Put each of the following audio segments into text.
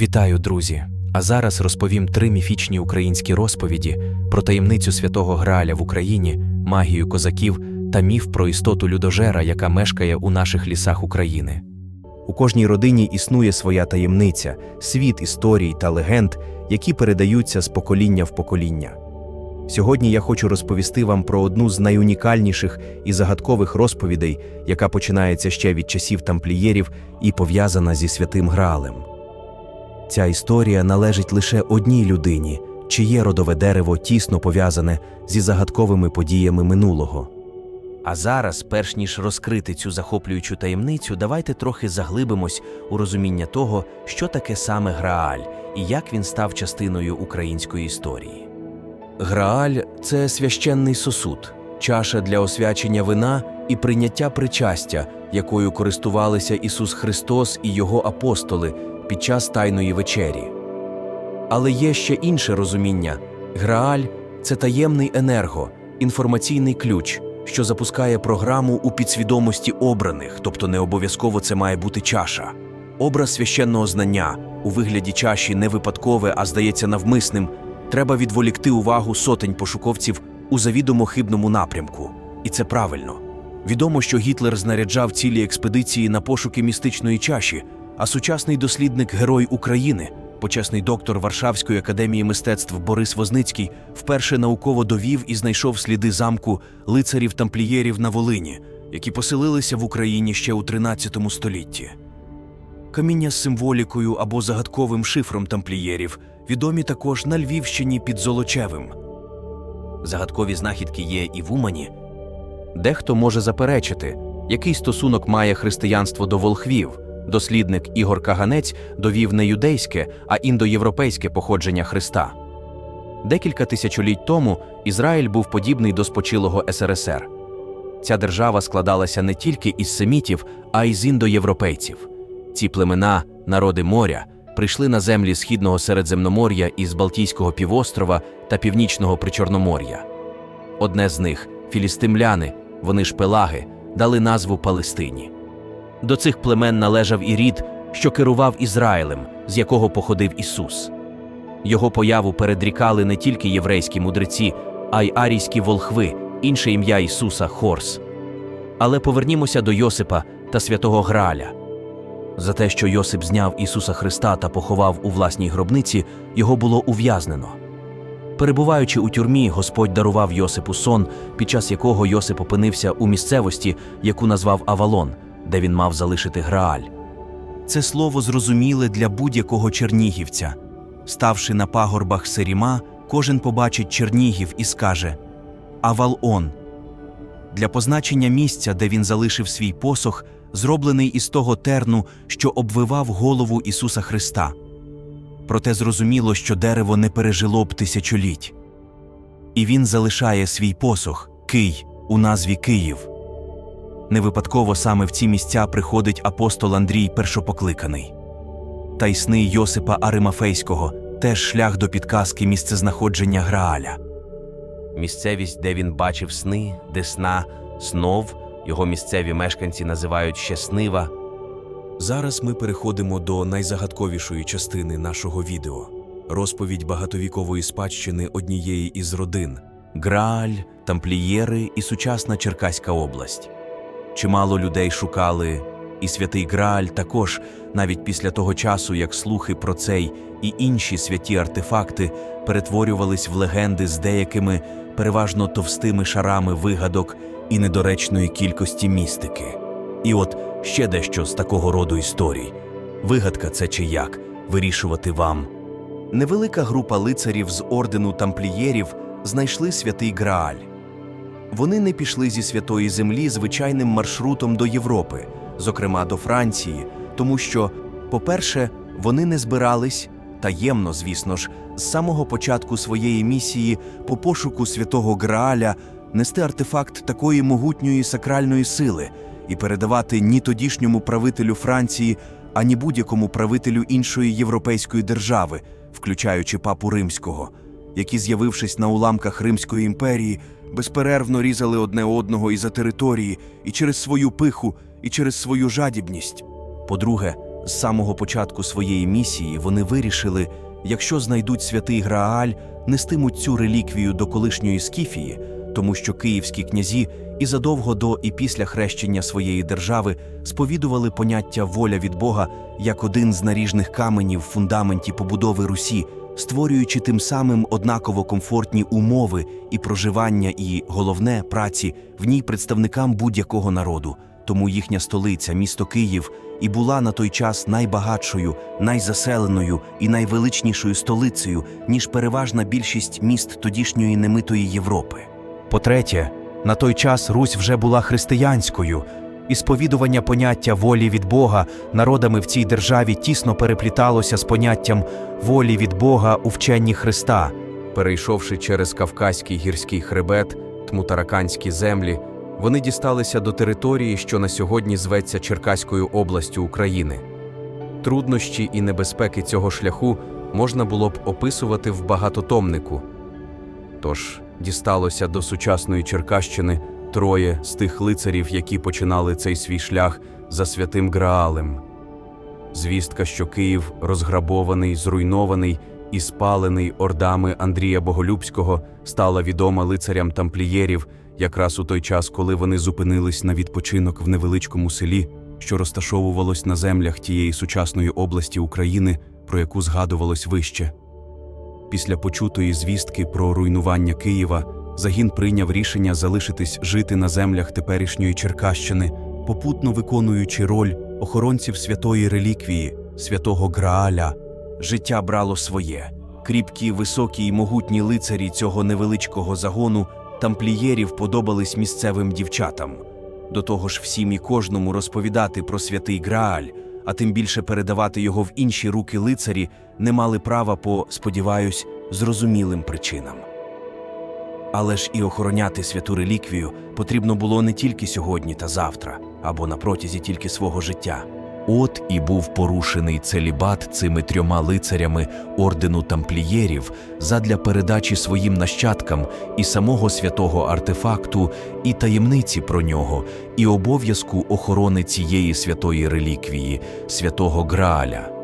Вітаю, друзі! А зараз розповім три міфічні українські розповіді про таємницю святого Грааля в Україні, магію козаків та міф про істоту людожера, яка мешкає у наших лісах України. У кожній родині існує своя таємниця, світ історій та легенд, які передаються з покоління в покоління. Сьогодні я хочу розповісти вам про одну з найунікальніших і загадкових розповідей, яка починається ще від часів тамплієрів і пов'язана зі святим Граалем. Ця історія належить лише одній людині, чиє родове дерево тісно пов'язане зі загадковими подіями минулого. А зараз, перш ніж розкрити цю захоплюючу таємницю, давайте трохи заглибимось у розуміння того, що таке саме Грааль і як він став частиною української історії. Грааль це священний сосуд, чаша для освячення вина і прийняття причастя, якою користувалися Ісус Христос і Його апостоли під час Тайної вечері. Але є ще інше розуміння: Грааль це таємний енерго, інформаційний ключ, що запускає програму у підсвідомості обраних, тобто не обов'язково це має бути чаша. Образ священного знання у вигляді чаші не випадкове, а здається навмисним, треба відволікти увагу сотень пошуковців у завідомо хибному напрямку. І це правильно. Відомо, що Гітлер знаряджав цілі експедиції на пошуки містичної чаші, а сучасний дослідник Герой України, почесний доктор Варшавської академії мистецтв Борис Возницький, вперше науково довів і знайшов сліди замку лицарів-тамплієрів на Волині, які поселилися в Україні ще у 13 столітті. Каміння з символікою або загадковим шифром тамплієрів відомі також на Львівщині під Золочевим. Загадкові знахідки є і в Умані. Дехто може заперечити, який стосунок має християнство до волхвів. Дослідник Ігор Каганець довів не юдейське, а індоєвропейське походження Христа. Декілька тисячоліть тому Ізраїль був подібний до спочилого СРСР. Ця держава складалася не тільки із семітів, а й з індоєвропейців. Ці племена, народи моря, прийшли на землі східного Середземномор'я із Балтійського півострова та Північного Причорномор'я. Одне з них філістимляни, вони ж пелаги, дали назву Палестині. До цих племен належав і рід, що керував Ізраїлем, з якого походив Ісус. Його появу передрікали не тільки єврейські мудреці, а й арійські волхви, інше ім'я Ісуса Хорс. Але повернімося до Йосипа та святого Граля. За те, що Йосип зняв Ісуса Христа та поховав у власній гробниці, його було ув'язнено. Перебуваючи у тюрмі, Господь дарував Йосипу сон, під час якого Йосип опинився у місцевості, яку назвав Авалон, де він мав залишити Грааль. Це слово зрозуміле для будь-якого чернігівця. Ставши на пагорбах Серіма, кожен побачить Чернігів і скаже Авалон. Для позначення місця, де він залишив свій посох, зроблений із того терну, що обвивав голову Ісуса Христа. Проте зрозуміло, що дерево не пережило б тисячоліть. І він залишає свій посох Кий у назві Київ. Не випадково саме в ці місця приходить апостол Андрій Першопокликаний. Та й сни Йосипа Аримафейського теж шлях до підказки місцезнаходження Грааля. Місцевість, де він бачив сни, Десна, Снов, його місцеві мешканці називають ще Снива. Зараз ми переходимо до найзагадковішої частини нашого відео розповідь багатовікової спадщини однієї із родин Грааль, тамплієри і сучасна Черкаська область. Чимало людей шукали, і святий Грааль також, навіть після того часу, як слухи про цей і інші святі артефакти перетворювались в легенди з деякими переважно товстими шарами вигадок і недоречної кількості містики. І от ще дещо з такого роду історій. Вигадка це чи як вирішувати вам. Невелика група лицарів з ордену тамплієрів знайшли святий Грааль. Вони не пішли зі святої землі звичайним маршрутом до Європи, зокрема до Франції, тому що, по-перше, вони не збирались таємно, звісно ж, з самого початку своєї місії по пошуку святого Грааля нести артефакт такої могутньої сакральної сили і передавати ні тодішньому правителю Франції, ані будь-якому правителю іншої європейської держави, включаючи папу римського, які, з'явившись на уламках Римської імперії, безперервно різали одне одного і за території, і через свою пиху, і через свою жадібність. По-друге, З самого початку своєї місії вони вирішили, якщо знайдуть святий Грааль, нестимуть цю реліквію до колишньої Скіфії, тому що київські князі і задовго до і після хрещення своєї держави сповідували поняття воля від Бога як один з наріжних каменів в фундаменті побудови Русі, створюючи тим самим однаково комфортні умови і проживання, і головне праці в ній представникам будь-якого народу. Тому їхня столиця, місто Київ, і була на той час найбагатшою, найзаселеною і найвеличнішою столицею, ніж переважна більшість міст тодішньої немитої Європи. По-третє, на той час Русь вже була християнською, і сповідування поняття волі від Бога народами в цій державі тісно перепліталося з поняттям волі від Бога у вченні Христа. Перейшовши через Кавказький гірський хребет, тмутараканські землі, вони дісталися до території, що на сьогодні зветься Черкаською областю України. Труднощі і небезпеки цього шляху можна було б описувати в багатотомнику. Тож дісталося до сучасної Черкащини троє з тих лицарів, які починали цей свій шлях за святим Граалем. Звістка, що Київ розграбований, зруйнований і спалений ордами Андрія Боголюбського, стала відома лицарям тамплієрів якраз у той час, коли вони зупинились на відпочинок в невеличкому селі, що розташовувалось на землях тієї сучасної області України, про яку згадувалось вище. Після почутої звістки про руйнування Києва загін прийняв рішення залишитись жити на землях теперішньої Черкащини, попутно виконуючи роль охоронців святої реліквії, святого Грааля. Життя брало своє. Кріпкі, високі й могутні лицарі цього невеличкого загону тамплієрів подобались місцевим дівчатам. До того ж, всім і кожному розповідати про святий Грааль, а тим більше передавати його в інші руки лицарі, не мали права по, сподіваюсь, зрозумілим причинам. Але ж і охороняти святу реліквію потрібно було не тільки сьогодні та завтра, або на протязі тільки свого життя. От і був порушений целібат цими трьома лицарями ордену тамплієрів задля передачі своїм нащадкам і самого святого артефакту, і таємниці про нього, і обов'язку охорони цієї святої реліквії, святого Грааля.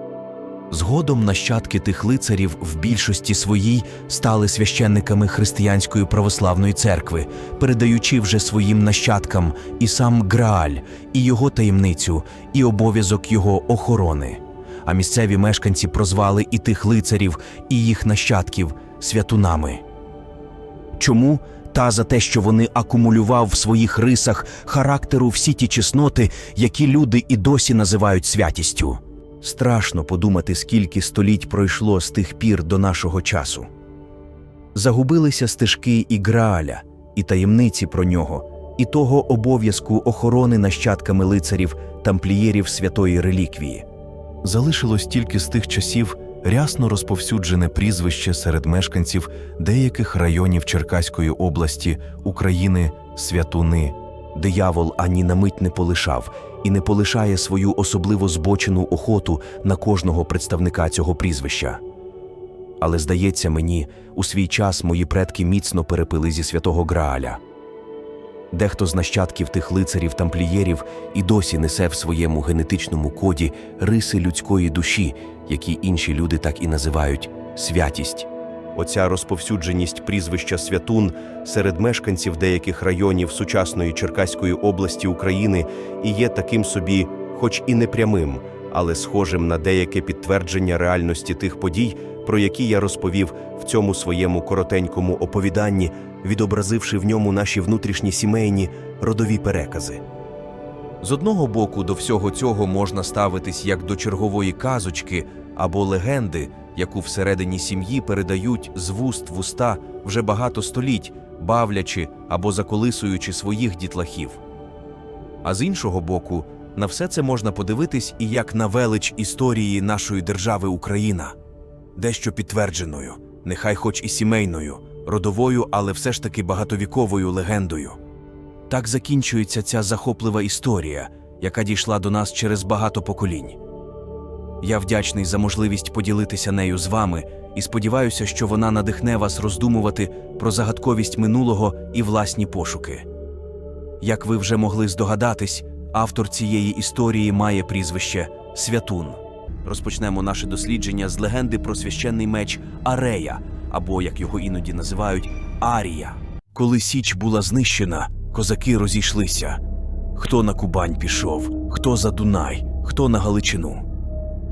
Згодом нащадки тих лицарів в більшості своїй стали священниками християнської православної церкви, передаючи вже своїм нащадкам і сам Грааль, і його таємницю, і обов'язок його охорони. А місцеві мешканці прозвали і тих лицарів, і їх нащадків святунами. Чому? Та за те, що вони акумулював в своїх рисах характеру всі ті чесноти, які люди і досі називають святістю. Страшно подумати, скільки століть пройшло з тих пір до нашого часу. Загубилися стежки і Грааля, і таємниці про нього, і того обов'язку охорони нащадками лицарів тамплієрів святої реліквії. Залишилось тільки з тих часів рясно розповсюджене прізвище серед мешканців деяких районів Черкаської області України святуни. Диявол ані на мить не полишав і не полишає свою особливо збочену охоту на кожного представника цього прізвища. Але, здається мені, у свій час мої предки міцно перепили зі святого Грааля. Дехто з нащадків тих лицарів тамплієрів і досі несе в своєму генетичному коді риси людської душі, які інші люди так і називають святість. Оця розповсюдженість прізвища святун серед мешканців деяких районів сучасної Черкаської області України і є таким собі, хоч і непрямим, але схожим на деяке підтвердження реальності тих подій, про які я розповів в цьому своєму коротенькому оповіданні, відобразивши в ньому наші внутрішні сімейні родові перекази. З одного боку, до всього цього можна ставитись як до чергової казочки або легенди, яку всередині сім'ї передають з вуст в уста вже багато століть, бавлячи або заколисуючи своїх дітлахів. А з іншого боку, на все це можна подивитись і як на велич історії нашої держави Україна, дещо підтвердженою, нехай хоч і сімейною, родовою, але все ж таки багатовіковою легендою. Так закінчується ця захоплива історія, яка дійшла до нас через багато поколінь. Я вдячний за можливість поділитися нею з вами і сподіваюся, що вона надихне вас роздумувати про загадковість минулого і власні пошуки. Як ви вже могли здогадатись, автор цієї історії має прізвище Святун. Розпочнемо наше дослідження з легенди про священний меч Арея, або, як його іноді називають, Арія. Коли Січ була знищена, козаки розійшлися. Хто на Кубань пішов, хто за Дунай, хто на Галичину.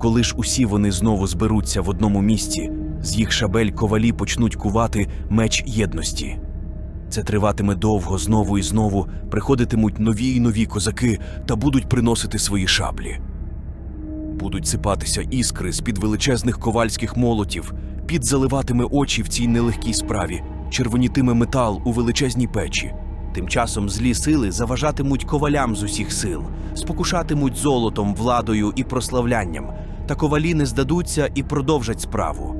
Коли ж усі вони знову зберуться в одному місці, з їх шабель ковалі почнуть кувати меч єдності. Це триватиме довго, знову і знову приходитимуть нові й нові козаки та будуть приносити свої шаблі. Будуть сипатися іскри з-під величезних ковальських молотів, під заливатиме очі в цій нелегкій справі, червонітиме метал у величезній печі. Тим часом злі сили заважатимуть ковалям з усіх сил, спокушатимуть золотом, владою і прославлянням, та ковалі не здадуться і продовжать справу.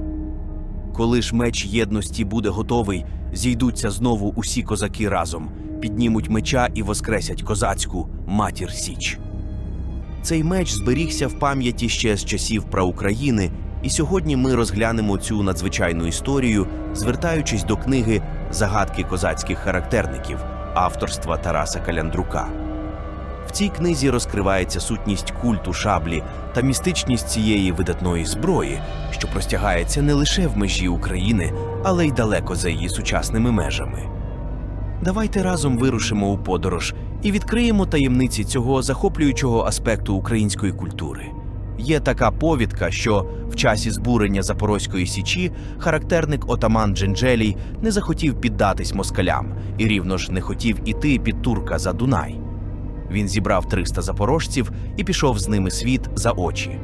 Коли ж меч єдності буде готовий, зійдуться знову усі козаки разом, піднімуть меча і воскресять козацьку матір Січ. Цей меч зберігся в пам'яті ще з часів праукраїни, і сьогодні ми розглянемо цю надзвичайну історію, звертаючись до книги Загадки козацьких характерників авторства Тараса Каляндрука. В цій книзі розкривається сутність культу шаблі та містичність цієї видатної зброї, що простягається не лише в межі України, але й далеко за її сучасними межами. Давайте разом вирушимо у подорож і відкриємо таємниці цього захоплюючого аспекту української культури. Є така повідка, що в часі збурення Запорозької січі характерник отаман Дженджелій не захотів піддатись москалям і рівно ж не хотів іти під турка за Дунай. Він зібрав 300 запорожців і пішов з ними світ за очі.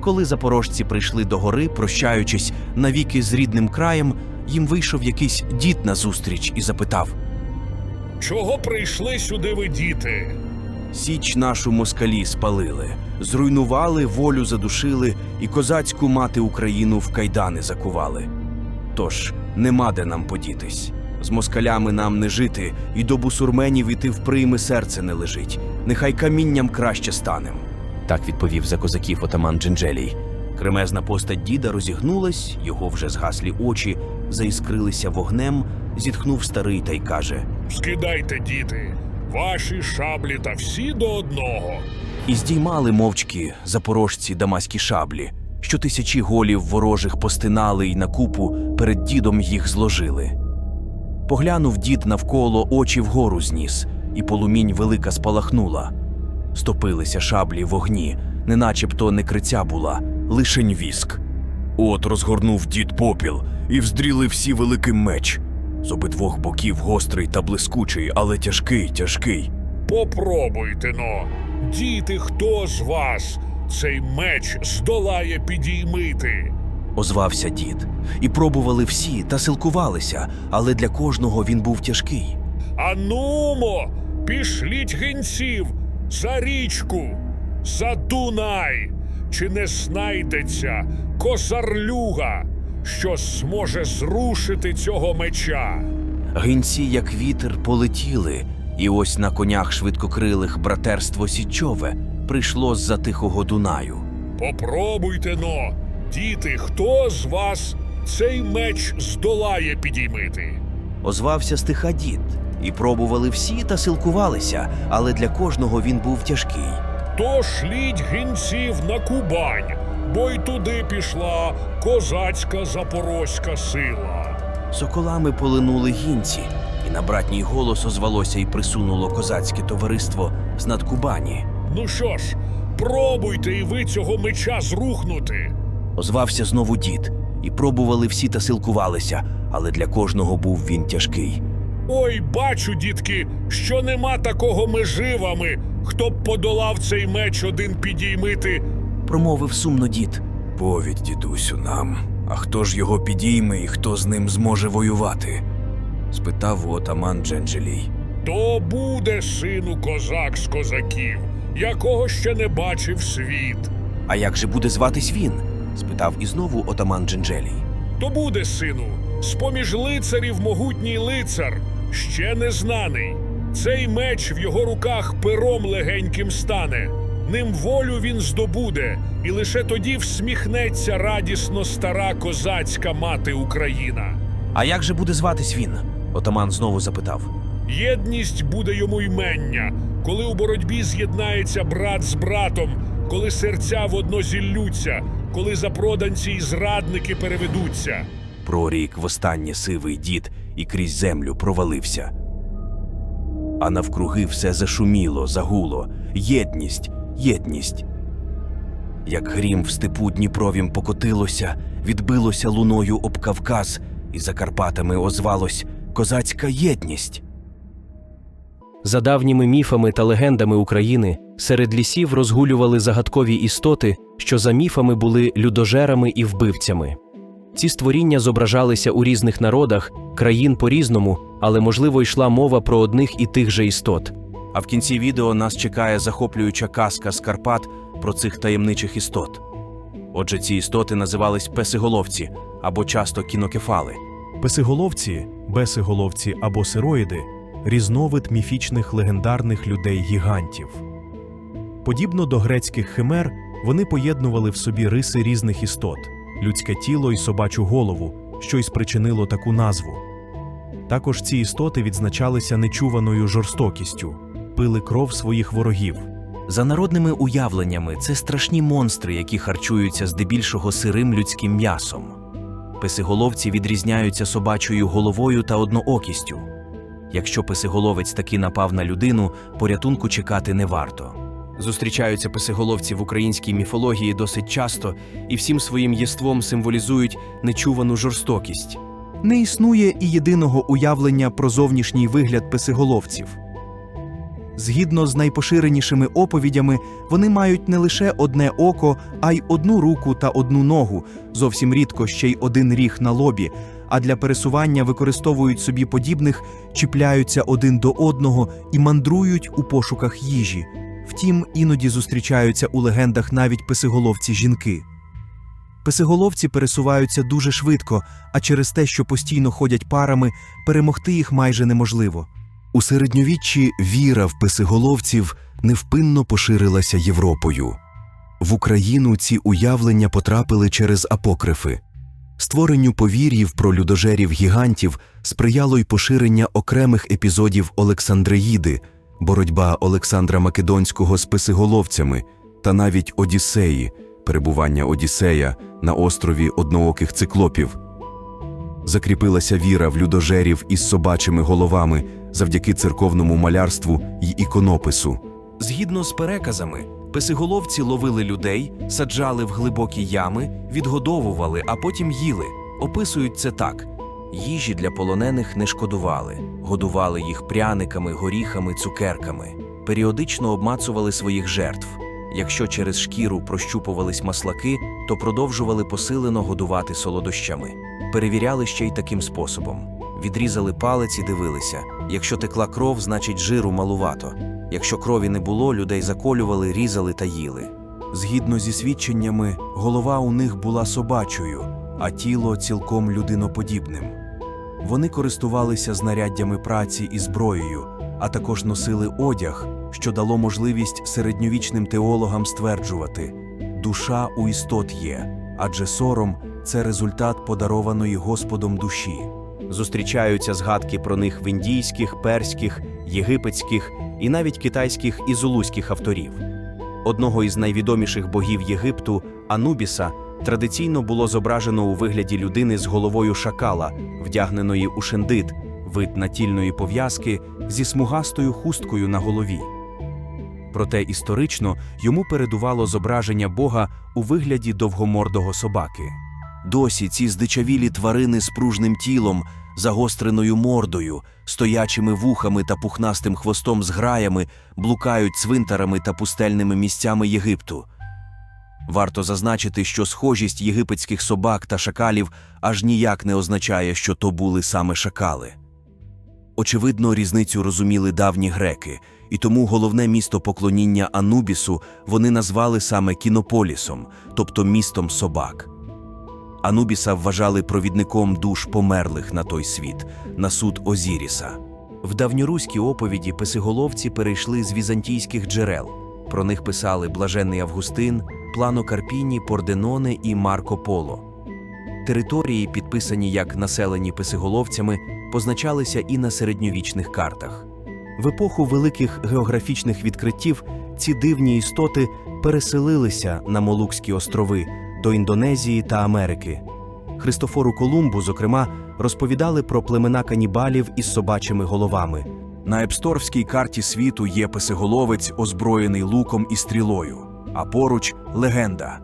Коли запорожці прийшли до гори, прощаючись навіки з рідним краєм, їм вийшов якийсь дід назустріч і запитав: Чого прийшли сюди ви діти? Січ нашу москалі спалили, зруйнували, волю задушили і козацьку мати Україну в кайдани закували. Тож нема де нам подітись. З москалями нам не жити, і до бусурменів іти в прийми серце не лежить. Нехай камінням краще станем. Так відповів за козаків отаман Дженджелій. Кремезна постать діда розігнулась, його вже згаслі очі заіскрилися вогнем, зітхнув старий та й каже: Скидайте, діти, ваші шаблі та всі до одного. І здіймали мовчки запорожці дамаські шаблі, що тисячі голів ворожих постинали й на купу перед дідом їх зложили. Поглянув дід навколо, очі вгору зніс, і полумінь велика спалахнула. Стопилися шаблі вогні, неначебто не криця була, лишень віск. От розгорнув дід попіл, і вздріли всі великий меч. З обидвох боків гострий та блискучий, але тяжкий, тяжкий. Попробуйте но. Діти, хто з вас цей меч здолає підіймити? Озвався дід. І пробували всі та силкувалися, але для кожного він був тяжкий. Анумо, пішліть гінців за річку, за Дунай. Чи не знайдеться козарлюга, що зможе зрушити цього меча? Гинці, як вітер, полетіли, і ось на конях швидкокрилих братерство січове прийшло з-за тихого Дунаю. Попробуйте но, діти, хто з вас цей меч здолає підіймити? Озвався стиха дід, і пробували всі та силкувалися, але для кожного він був тяжкий. То шліть гінців на Кубань, бо й туди пішла козацька запорозька сила. Соколами полинули гінці, і на братній голос озвалося і присунуло козацьке товариство з надкубані. Ну що ж, пробуйте і ви цього меча зрухнути. Озвався знову дід, і пробували всі та силкувалися, але для кожного був він тяжкий. Ой, бачу, дітки, що нема такого межи вами, хто б подолав цей меч один підіймити. Промовив сумно дід. Повідь, дідусю, нам. А хто ж його підійме і хто з ним зможе воювати? спитав отаман Дженджелій. То буде сину козак з козаків, якого ще не бачив світ. А як же буде зватись він? Спитав і знову отаман Дженджелій. То буде, сину, з-поміж лицарів могутній лицар, ще незнаний. Цей меч в його руках пером легеньким стане. Ним волю він здобуде, і лише тоді всміхнеться радісно стара козацька мати Україна. А як же буде зватись він? Отаман знову запитав. Єдність буде йому ймення, коли у боротьбі з'єднається брат з братом, коли серця водно зіллються, коли запроданці й зрадники переведуться. Прорік востаннє сивий дід і крізь землю провалився. А навкруги все зашуміло, загуло. Єдність, єдність. Як грім в степу Дніпровім покотилося, відбилося луною об Кавказ, і за Карпатами озвалось козацька єдність. За давніми міфами та легендами України серед лісів розгулювали загадкові істоти, що за міфами були людожерами і вбивцями. Ці створіння зображалися у різних народах, країн по-різному, але можливо йшла мова про одних і тих же істот. А в кінці відео нас чекає захоплююча казка з Карпат про цих таємничих істот. Отже, ці істоти називались песиголовці або часто кінокефали. Песиголовці, бесиголовці або сироїди різновид міфічних легендарних людей-гігантів. Подібно до грецьких химер, вони поєднували в собі риси різних істот людське тіло і собачу голову, що й спричинило таку назву. Також ці істоти відзначалися нечуваною жорстокістю, пили кров своїх ворогів. За народними уявленнями, це страшні монстри, які харчуються здебільшого сирим людським м'ясом. Песиголовці відрізняються собачою головою та одноокістю. Якщо песиголовець таки напав на людину, порятунку чекати не варто. Зустрічаються писиголовці в українській міфології досить часто і всім своїм єством символізують нечувану жорстокість. Не існує і єдиного уявлення про зовнішній вигляд песиголовців. Згідно з найпоширенішими оповідями, вони мають не лише одне око, а й одну руку та одну ногу, зовсім рідко ще й один ріг на лобі, а для пересування використовують собі подібних, чіпляються один до одного і мандрують у пошуках їжі. Втім, іноді зустрічаються у легендах навіть песиголовці жінки. Песиголовці пересуваються дуже швидко, а через те, що постійно ходять парами, перемогти їх майже неможливо. У середньовіччі віра в писиголовців невпинно поширилася Європою. В Україну ці уявлення потрапили через апокрифи. Створенню повір'їв про людожерів гігантів сприяло й поширення окремих епізодів Олександреїди, боротьба Олександра Македонського з писиголовцями та навіть Одіссеї, перебування Одіссея на острові однооких циклопів. Закріпилася віра в людожерів із собачими головами завдяки церковному малярству й іконопису. Згідно з переказами, песиголовці ловили людей, саджали в глибокі ями, відгодовували, а потім їли. Описують це так: їжі для полонених не шкодували, годували їх пряниками, горіхами, цукерками, періодично обмацували своїх жертв. Якщо через шкіру прощупувались маслаки, то продовжували посилено годувати солодощами. Перевіряли ще й таким способом: відрізали палець і дивилися. Якщо текла кров, значить жиру малувато. Якщо крові не було, людей заколювали, різали та їли. Згідно зі свідченнями, голова у них була собачою, а тіло цілком людиноподібним. Вони користувалися знаряддями праці і зброєю, а також носили одяг, що дало можливість середньовічним теологам стверджувати: душа у істот є, адже сором це результат подарованої Господом душі. Зустрічаються згадки про них в індійських, перських, єгипетських і навіть китайських і зулузьких авторів. Одного із найвідоміших богів Єгипту, Анубіса, традиційно було зображено у вигляді людини з головою шакала, вдягненої у шендит, вид натільної пов'язки зі смугастою хусткою на голові. Проте історично йому передувало зображення Бога у вигляді довгомордого собаки. Досі ці здичавілі тварини з пружним тілом, загостреною мордою, стоячими вухами та пухнастим хвостом з граями блукають цвинтарами та пустельними місцями Єгипту. Варто зазначити, що схожість єгипетських собак та шакалів аж ніяк не означає, що то були саме шакали. Очевидно, різницю розуміли давні греки, і тому головне місто поклоніння Анубісу вони назвали саме Кінополісом, тобто містом собак. Анубіса вважали провідником душ померлих на той світ, на суд Озіріса. В давньоруські оповіді писиголовці перейшли з візантійських джерел. Про них писали Блаженний Августин, Плано Карпіні, Порденоне і Марко Поло. Території, підписані як населені писиголовцями, позначалися і на середньовічних картах. В епоху великих географічних відкриттів ці дивні істоти переселилися на Молукські острови до Індонезії та Америки. Христофору Колумбу, зокрема, розповідали про племена канібалів із собачими головами. На епсторвській карті світу є песиголовець, озброєний луком і стрілою, а поруч легенда.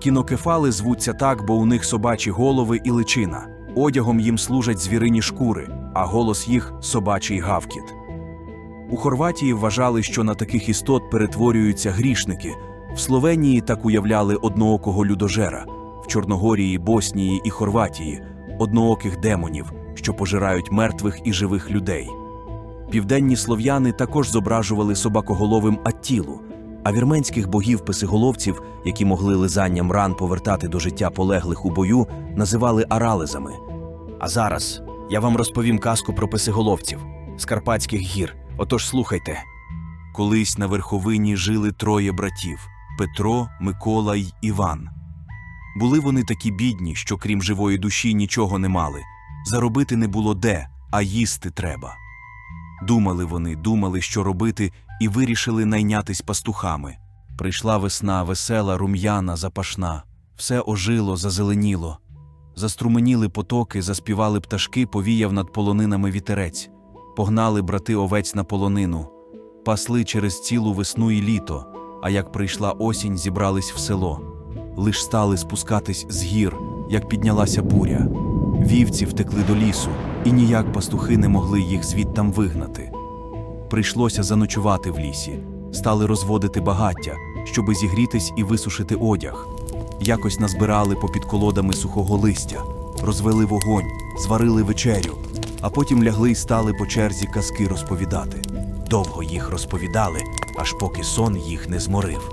Кінокефали звуться так, бо у них собачі голови і личина. Одягом їм служать звірині шкури, а голос їх собачий гавкіт. У Хорватії вважали, що на таких істот перетворюються грішники. В Словенії так уявляли одноокого людожера, в Чорногорії, Боснії і Хорватії однооких демонів, що пожирають мертвих і живих людей. Південні слов'яни також зображували собакоголовим Аттілу, а вірменських богів-писиголовців, які могли лизанням ран повертати до життя полеглих у бою, називали аралезами. А зараз я вам розповім казку про писиголовців з Карпатських гір. Отож слухайте. Колись на верховині жили троє братів Петро, Микола й Іван. Були вони такі бідні, що крім живої душі нічого не мали. Заробити не було де, а їсти треба. Думали вони, думали, що робити, і вирішили найнятись пастухами. Прийшла весна, весела, рум'яна, запашна. Все ожило, зазеленіло. Заструменіли потоки, заспівали пташки, повіяв над полонинами вітерець. Погнали брати овець на полонину, пасли через цілу весну і літо, а як прийшла осінь, зібрались в село. Лиш стали спускатись з гір, як піднялася буря. Вівці втекли до лісу, і ніяк пастухи не могли їх звідтам вигнати. Прийшлося заночувати в лісі, стали розводити багаття, щоби зігрітись і висушити одяг. Якось назбирали попід колодами сухого листя, розвели вогонь, зварили вечерю, а потім лягли й стали по черзі казки розповідати. Довго їх розповідали, аж поки сон їх не зморив.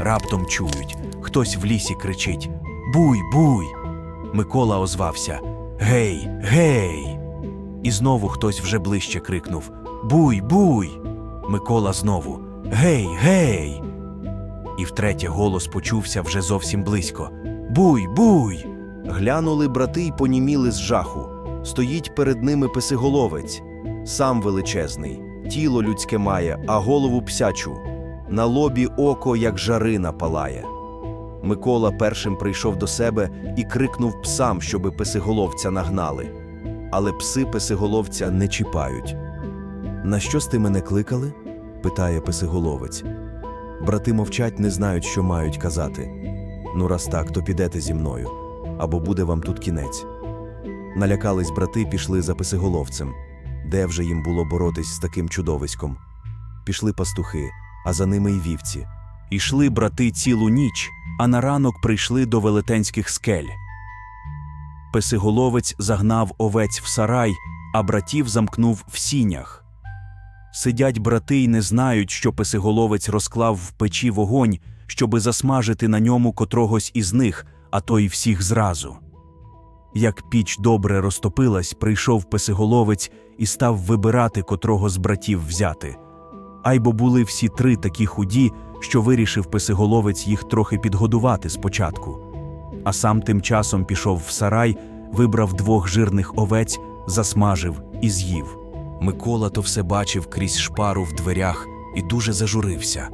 Раптом чують, хтось в лісі кричить: Буй, буй! Микола озвався: Гей, гей! І знову хтось вже ближче крикнув: Буй, буй! Микола знову: Гей, гей! І втретє голос почувся вже зовсім близько: Буй, буй! Глянули брати й поніміли з жаху. Стоїть перед ними писиголовець, сам величезний, тіло людське має, а голову псячу. На лобі око, як жарина палає. Микола першим прийшов до себе і крикнув псам, щоби писиголовця нагнали. Але пси писиголовця не чіпають. На що з ти мене кликали? питає писиголовець. Брати мовчать, не знають, що мають казати. Ну, раз так, то підете зі мною, або буде вам тут кінець. Налякались брати, пішли за писиголовцем. Де вже їм було боротись з таким чудовиськом? Пішли пастухи, а за ними й вівці. Ішли брати цілу ніч, а на ранок прийшли до велетенських скель. Песиголовець загнав овець в сарай, а братів замкнув в сінях. Сидять брати й не знають, що песиголовець розклав в печі вогонь, щоби засмажити на ньому котрогось із них, а то й всіх зразу. Як піч добре розтопилась, прийшов песиголовець і став вибирати, котрого з братів взяти. Айбо були всі три такі худі, що вирішив песиголовець їх трохи підгодувати спочатку. А сам тим часом пішов в сарай, вибрав двох жирних овець, засмажив і з'їв. Микола то все бачив крізь шпару в дверях і дуже зажурився.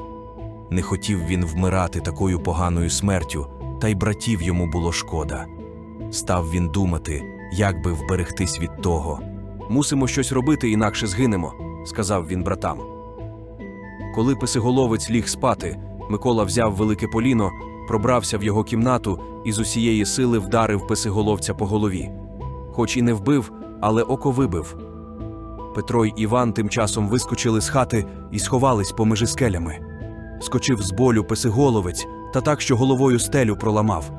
Не хотів він вмирати такою поганою смертю, та й братів йому було шкода. Став він думати, як би вберегтись від того. Мусимо щось робити, інакше згинемо, сказав він братам. Коли писиголовець ліг спати, Микола взяв велике поліно, пробрався в його кімнату і з усієї сили вдарив писиголовця по голові. Хоч і не вбив, але око вибив. Петро й Іван тим часом вискочили з хати і сховались поміж скелями. Скочив з болю писиголовець та так, що головою стелю проламав.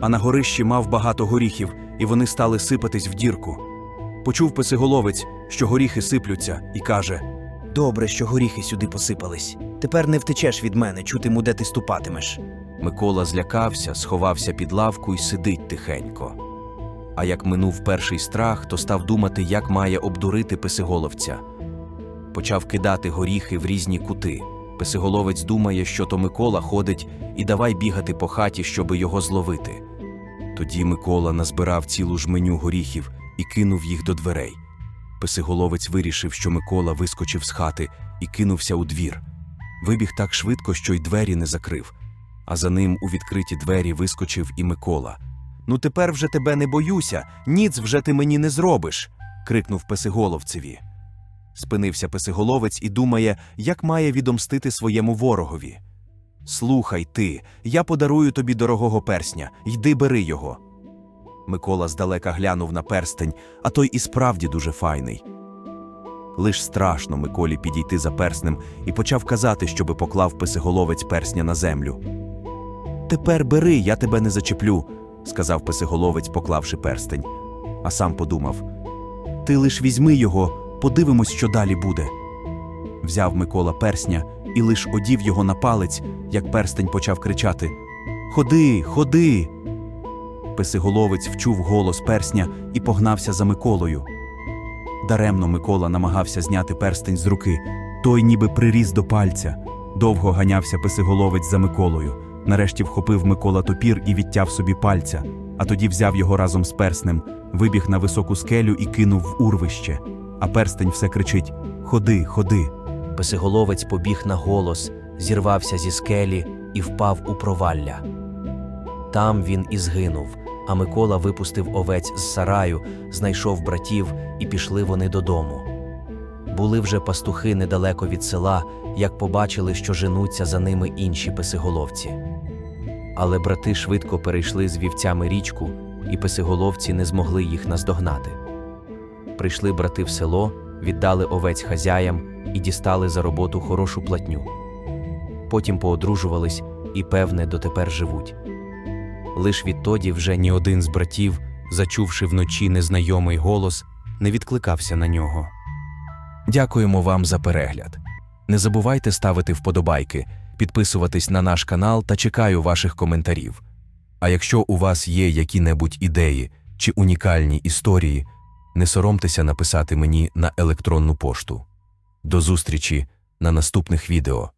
А на горищі мав багато горіхів, і вони стали сипатись в дірку. Почув писиголовець, що горіхи сиплються, і каже: Добре, що горіхи сюди посипались. Тепер не втечеш від мене, чутиму, де ти ступатимеш. Микола злякався, сховався під лавку і сидить тихенько. А як минув перший страх, то став думати, як має обдурити писиголовця. Почав кидати горіхи в різні кути. Писиголовець думає, що то Микола ходить і давай бігати по хаті, щоби його зловити. Тоді Микола назбирав цілу жменю горіхів і кинув їх до дверей. Писиголовець вирішив, що Микола вискочив з хати і кинувся у двір. вибіг так швидко, що й двері не закрив. А за ним у відкриті двері вискочив і Микола. Ну тепер вже тебе не боюся, ніц вже ти мені не зробиш. крикнув песиголовцеві. Спинився песиголовець і думає, як має відомстити своєму ворогові. Слухай ти, я подарую тобі дорогого персня, йди бери його. Микола здалека глянув на перстень, а той і справді дуже файний. Лиш страшно Миколі підійти за перснем і почав казати, щоби поклав песиголовець персня на землю. Тепер бери, я тебе не зачеплю, сказав песиголовець, поклавши перстень. А сам подумав: Ти лиш візьми його, подивимось, що далі буде. Взяв Микола персня і лиш одів його на палець, як перстень почав кричати: Ходи, ходи. Песиголовець вчув голос персня і погнався за Миколою. Даремно Микола намагався зняти перстень з руки. Той ніби приріс до пальця. Довго ганявся песиголовець за Миколою. Нарешті вхопив Микола топір і відтяв собі пальця, а тоді взяв його разом з перснем, вибіг на високу скелю і кинув в урвище. А перстень все кричить: Ходи, ходи. Песиголовець побіг на голос, зірвався зі скелі і впав у провалля. Там він і згинув, а Микола випустив овець з сараю, знайшов братів, і пішли вони додому. Були вже пастухи недалеко від села, як побачили, що женуться за ними інші песиголовці. Але брати швидко перейшли з вівцями річку, і песиголовці не змогли їх наздогнати. Прийшли брати в село, віддали овець хазяям і дістали за роботу хорошу платню. Потім поодружувались і, певне, дотепер живуть. Лиш відтоді вже ні один з братів, зачувши вночі незнайомий голос, не відкликався на нього. Дякуємо вам за перегляд. Не забувайте ставити вподобайки, підписуватись на наш канал та чекаю ваших коментарів. А якщо у вас є які-небудь ідеї чи унікальні історії, не соромтеся написати мені на електронну пошту. До зустрічі на наступних відео.